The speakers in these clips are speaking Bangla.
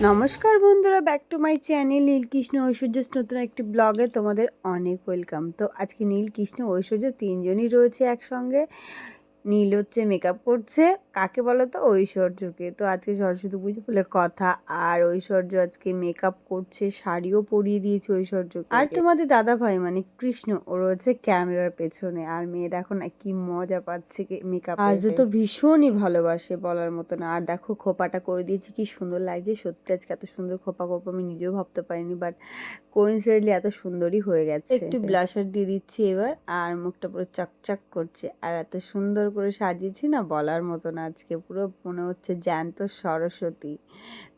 নমস্কার বন্ধুরা back to my channel Neelkrishna Aishwarya নতুন একটি ব্লগে তোমাদের অনেক ওয়েলকাম তো আজকে নীলকৃষ্ণ ঐশ্বর্য তিনজনই রয়েছে একসঙ্গে। নীল হচ্ছে মেকআপ করছে। কাকে বলো তো? ঐশ্বর্যকে। তো আজকে সরস্বতী পুজো বলে কথা। আর ঐশ্বর্য আজকে মেকআপ করছে শাড়িও পরিয়ে দিয়েছে ঐশ্বর্যকে। আর তোমাদের দাদা ভাই মানে কৃষ্ণ ও রয়েছে ক্যামেরার পেছনে। আর মেয়ে দেখো না কি মজা পাচ্ছে মেকআপ আজ তো ভীষণই ভালোবাসে বলার মতো না। আর দেখো খোপাটা করে দিয়েছি কি সুন্দর লাগছে। সত্যি আজকে এত সুন্দর খোপা করব আমি নিজেও ভাবতে পারিনি বাট কোইন্সিডেন্টলি এত সুন্দরই হয়ে গেছে। একটু ব্লাশার দিয়ে দিচ্ছি এবার। আর মুখটা পুরো চকচক করছে। আর এত সুন্দর করে সাজিয়েছি না বলার মতো না। আজকে পুরো মনে হচ্ছে জ্যান্ত সরস্বতী।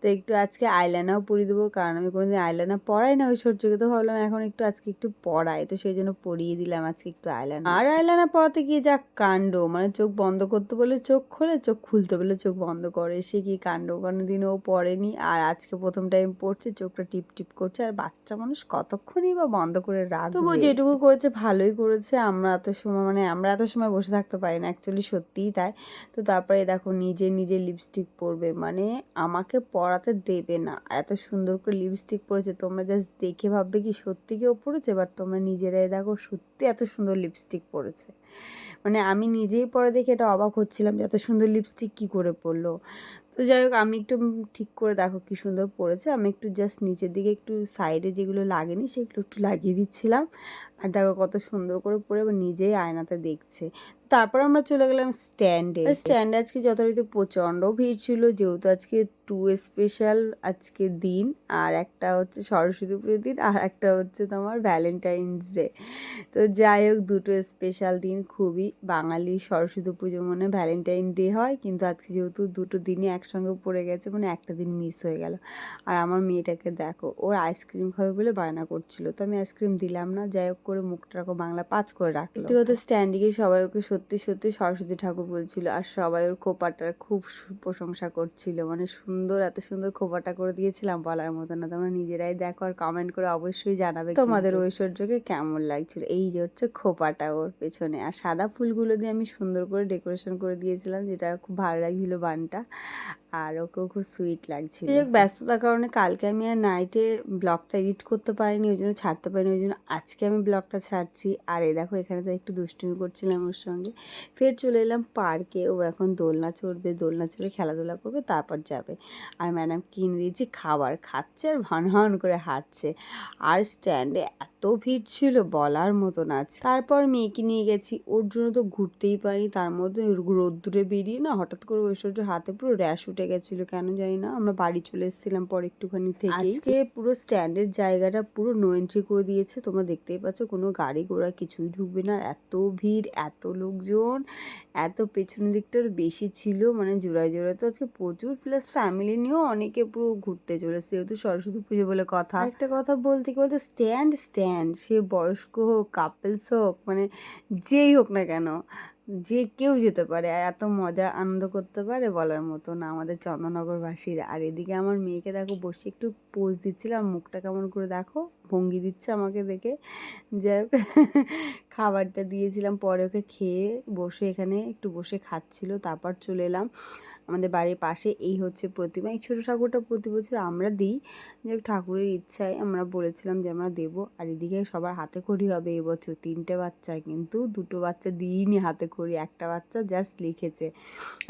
তো একটু আজকে আইলানাও পরিয়ে দেবো, কারণ আমি কোনোদিন আইলানা পড়াই না ঐশ্বর্যকে তো ভাবলাম এখন একটু আজকে একটু পড়াই তো সেই জন্য পরিয়ে দিলাম আজকে একটু আইলানা আর আইলানা পড়াতে গিয়ে যা কাণ্ড মানে চোখ বন্ধ করতে বলে চোখ খোলে, চোখ খুলতে বলে চোখ বন্ধ করে। সে কি কাণ্ড? কোনোদিন ও পড়েনি আর আজকে প্রথম টাইম পড়ছে চোখটা টিপ টিপ করছে, আর বাচ্চা মানুষ কতক্ষণই বা বন্ধ করে রাখবে? তবু যেটুকু করেছে, ভালোই করেছে। আমরা এত সময় মানে আমরা এত সময় বসে থাকতে পারি না অ্যাকচুয়ালি সত্যিই তাই। তো তারপরে দেখো নিজে নিজে লিপস্টিক পরবে। মানে আমাকে পরাতে দেবে না। এত সুন্দর করে লিপস্টিক পরেছে। তোমরা জাস্ট দেখে ভাববে কি সত্যি কেউ পরেছে? বাট তোমরা নিজেরাই দেখো সত্যি এত সুন্দর লিপস্টিক পরেছে। মানে আমি নিজেই পরে দেখে এটা অবাক হচ্ছিলাম যে এত সুন্দর লিপস্টিক কী করে পরলো? তো যাই হোক, আমি একটু ঠিক করে দেখো কি সুন্দর পড়েছে। আমি একটু জাস্ট নিচের দিকে একটু সাইডে যেগুলো লাগেনি সেগুলো একটু লাগিয়ে দিচ্ছিলাম। আর দেখো কত সুন্দর করে পরে নিজেই আয়নাতে দেখছে। তারপর আমরা চলে গেলাম স্ট্যান্ডে স্ট্যান্ডে আজকে যথারীতি প্রচণ্ড ভিড় ছিল, যেহেতু আজকে টু স্পেশাল আজকে দিন, আর একটা হচ্ছে সরস্বতী পুজোর দিন, আর একটা হচ্ছে তোমার ভ্যালেন্টাইন্স ডে তো যাই হোক, দুটো স্পেশাল দিন, খুবই বাঙালি সরস্বতী পুজো মনে ভ্যালেন্টাইন ডে হয়। কিন্তু আজকে যেহেতু দুটো দিনই একসঙ্গে পড়ে গেছে মানে একটা দিন মিস হয়ে গেল। আর আমার মেয়েটাকে দেখো ওর আইসক্রিম খাবে বলে বায়না করছিল। তো আমি আইসক্রিম দিলাম না যাই হোক করে মুখটা রাখো বাংলা পাঁচ করে রাখল। ব্যক্তিগত স্ট্যান্ডে গিয়ে সবাই ওকে সত্যি সত্যি সরস্বতী ঠাকুর বলছিল আর সবাই ওর খোপাটার খুব প্রশংসা করছিল। মানে সুন্দর এত সুন্দর খোপাটা করে দিয়েছিলাম বলার মতো না। তোমরা নিজেরাই দেখো আর কমেন্ট করে অবশ্যই জানাবে তোমাদের ঐশ্বর্যকে কেমন লাগছিল? এই যে হচ্ছে খোপাটা ওর পেছনে। আর সাদা ফুলগুলো দিয়ে আমি সুন্দর করে ডেকোরেশন করে দিয়েছিলাম যেটা খুব ভালো লাগছিল বানটা। আর ওকেও খুব সুইট লাগছিল। যাই ব্যস্ততার কারণে কালকে আমি আর নাইটে ব্লগটা এডিট করতে পারিনি, ওই জন্য ছাড়তে পারিনি, ওই জন্য আজকে আমি ব্লগটা ছাড়ছি। আর এই দেখো, এখানে তো একটু দুষ্টুমি করছিলাম ওর সঙ্গে। ফের চলে এলাম পার্কে ও এখন দোলনা চড়বে, দোলনা চড়ে খেলাধুলা করবে, তারপর যাবে। আর ম্যাডাম কিনে দিয়েছি খাবার, খাচ্ছে আর ভান ভান করে হাঁটছে। আর স্ট্যান্ডে এত ভিড় ছিল বলার মতো না তারপর মেয়েকে নিয়ে গেছি। ওর জন্য তো ঘুরতেই পারিনি। তার মধ্যে রোদ্দুরে বেরিয়ে না হঠাৎ করে ঐশ্বর্য হাতে পুরো র্যাশ উঠে গেছিল, কেন জানি না। আমরা বাড়ি চলে এসেছিলাম পর একটুখানি থেকে আজকে পুরো স্ট্যান্ডের জায়গাটা পুরো নো এন্ট্রি করে দিয়েছে। তোমরা দেখতেই পাচ্ছ কোনো গাড়ি ঘোড়া কিছুই ঢুকবে না। এত ভিড়, এত লোকজন, এত পেছনের দিকটার বেশি ছিল। মানে জোড়ায় জোড়ায় তো আজকে প্রচুর। প্লাস ফ্যামিলি নিয়েও অনেকে পুরো ঘুরতে চলেছে, যেহেতু সরস্বতী পুজো বলে কথা। একটা কথা বলতে কি বলতে? স্ট্যান্ড স্ট্যান্ড সে বয়স্ক হোক কাপলস হোক মানে যেই হোক না কেন যে কেউ যেতে পারে আর এত মজা, আনন্দ করতে পারে বলার মতো না। আমাদের চন্দননগরবাসীরা। আর এদিকে আমার মেয়েকে দেখো বসে একটু পোজ দিচ্ছিলাম মুখটা কেমন করে দেখো, ভঙ্গি দিচ্ছে আমাকে দেখে। যাই হোক, খাবারটা দিয়েছিলাম, পরে ওকে খেয়ে বসে এখানে একটু বসে খাচ্ছিল, তারপর চলে এলাম আমাদের বাড়ির পাশে। এই হচ্ছে প্রতিমা, এই ছোটো ঠাকুরটা প্রতি বছর আমরা দিই। যে ঠাকুরের ইচ্ছায় আমরা বলেছিলাম যে আমরা দেবো। আর এদিকে সবার হাতে খড়ি হবে, এবছর তিনটে বাচ্চা, কিন্তু দুটো বাচ্চা দিইনি হাতে খড়ি একটা বাচ্চা জাস্ট লিখেছে।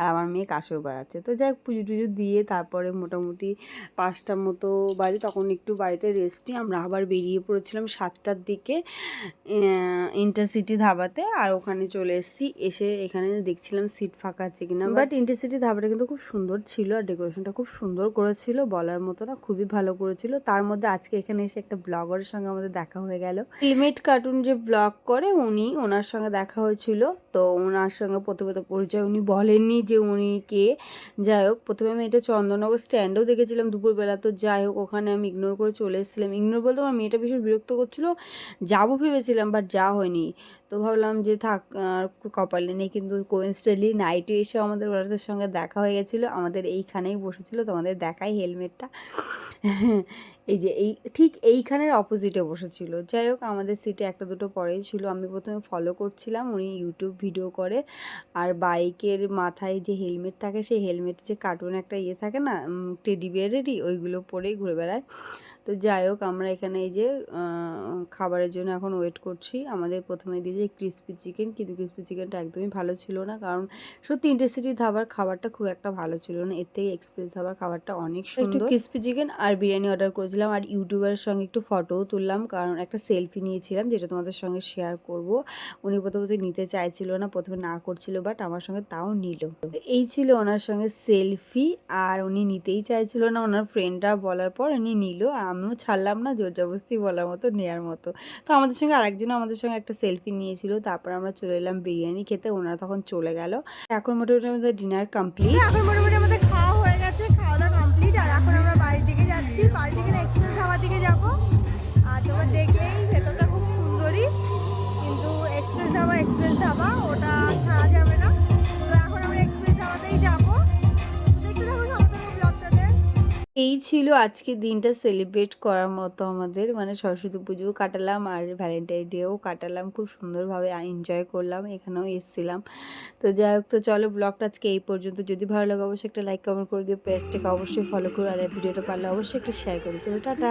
আর আমার মেয়ে কাসর বাজাচ্ছে। তো যাই পুজো টুজো দিয়ে তারপরে মোটামুটি পাঁচটার মতো বাজে। তখন একটু বাড়িতে রেস্ট নিয়ে আমরা আবার বেরিয়ে পড়েছিলাম সাতটার দিকে ইন্টারসিটি ধাবাতে। আর ওখানে চলে এসেছি। এসে এখানে দেখছিলাম সিট ফাঁকা আছে কিনা। বাট ইন্টারসিটি ধাবাটা কিন্তু খুব সুন্দর ছিল আর ডেকোরেশনটা খুব সুন্দর করেছিল। বলার মতো না খুবই ভালো করেছিল। তার মধ্যে আজকে এখানে এসে একটা ব্লগারের সঙ্গে আমাদের দেখা হয়ে গেল। লিমিট কার্টুন যে ব্লগ করে উনি ওনার সঙ্গে দেখা হয়েছিল। তো ওনার সঙ্গে প্রথমে তো পরিচয় উনি বলেননি যে উনি কে। যাই হোক, প্রথমে আমি এটা চন্দননগর স্ট্যান্ডেও দেখেছিলাম দুপুরবেলা। তো যাই হোক, ওখানে আমি ইগনোর করে চলে এসেছিলাম। ইগনোর বলতে আমার মেয়েটা ভীষণ বিরক্ত করছিল। যাব ভেবেছিলাম বাট যা হয়নি। তো ভাবলাম যে থাক, আর কপালে নেই। কিন্তু কোইন্সটেন্টলি নাইটে এসে আমাদের ওনাদের সঙ্গে দেখা হয়ে গেছিল। আমাদের এইখানেই বসেছিল। তোমাদের দেখাই হেলমেটটা এই যে এই, ঠিক এইখানের অপোজিটে বসেছিল। যাই হোক, আমাদের সিটে একটা দুটো পরেই ছিল। আমি প্রথমে ফলো করছিলাম, উনি ইউটিউব ভিডিও করে। আর বাইকের মাথায় যে হেলমেট থাকে, সেই হেলমেট যে কার্টুন একটা ইয়ে থাকে না টেডি বিয়ারেরই ওইগুলো পরেই ঘুরে বেড়ায়। তো যাই হোক আমরা এখানে এই যে খাবারের জন্য এখন ওয়েট করছি। আমাদের প্রথমে দিয়েছে ক্রিস্পি চিকেন কিন্তু ক্রিস্পি চিকেনটা একদমই ভালো ছিল না কারণ সত্যি ইন্টারসিটি ধাবার খাবারটা খুব একটা ভালো ছিল না। এর থেকে এক্সপ্রেস ধাবার খাবারটা অনেক সুন্দর। ক্রিস্পি চিকেন আর বিরিয়ানি অর্ডার করেছিলাম আর ইউটিউবারের সঙ্গে একটু ফটোও তুললাম কারণ একটা সেলফি নিয়েছিলাম যেটা তোমাদের সঙ্গে শেয়ার করব। উনি প্রথমে নিতে চাইছিল না প্রথমে না করছিল বাট আমার সঙ্গে তাও নিল। এই ছিল ওনার সঙ্গে সেলফি আর উনি নিতেই চাইছিল না। ওনার ফ্রেন্ডরা বলার পর উনি নিল আর আমিও ছাড়লাম না জোর জবরদস্তি বলার মতো, নেয়ার মতো। তো আমাদের সঙ্গে আরেকজন আমাদের সঙ্গে একটা সেলফি নিয়েছিল, তারপর আমরা চলে এলাম বিরিয়ানি খেতে, ওনারা তখন চলে গেল। এখন মোটামুটি আমাদের ডিনার কমপ্লিট এখন মোটামুটি আমাদের খাওয়া হয়ে গেছে খাওয়া দাওয়া কমপ্লিট আর এখন আমরা বাড়ির দিকে যাচ্ছি। বাড়ি থেকে এক্সপ্রেস ধাবার দিকে যাব। আর তোমরা দেখলেই ভেতরটা খুব সুন্দরই, কিন্তু এক্সপ্রেস ধাবা এক্সপ্রেস ধাবা, ওটা ছিল আজকে দিনটা সেলিব্রেট করার মতো আমাদের। মানে সরস্বতী পুজোও কাটালাম আর ভ্যালেন্টাইন ডেও কাটালাম। খুব সুন্দরভাবে এনজয় করলাম, এখানেও এসেছিলাম। তো যাই হোক, তো চলো ব্লগটা আজকে এই পর্যন্ত। যদি ভালো লাগে, অবশ্যই একটা লাইক কমেন্ট করে দিও। পেজটাকে অবশ্যই ফলো করো। আর ভিডিওটা পারলে অবশ্যই একটা শেয়ার করে দিও। টাটা।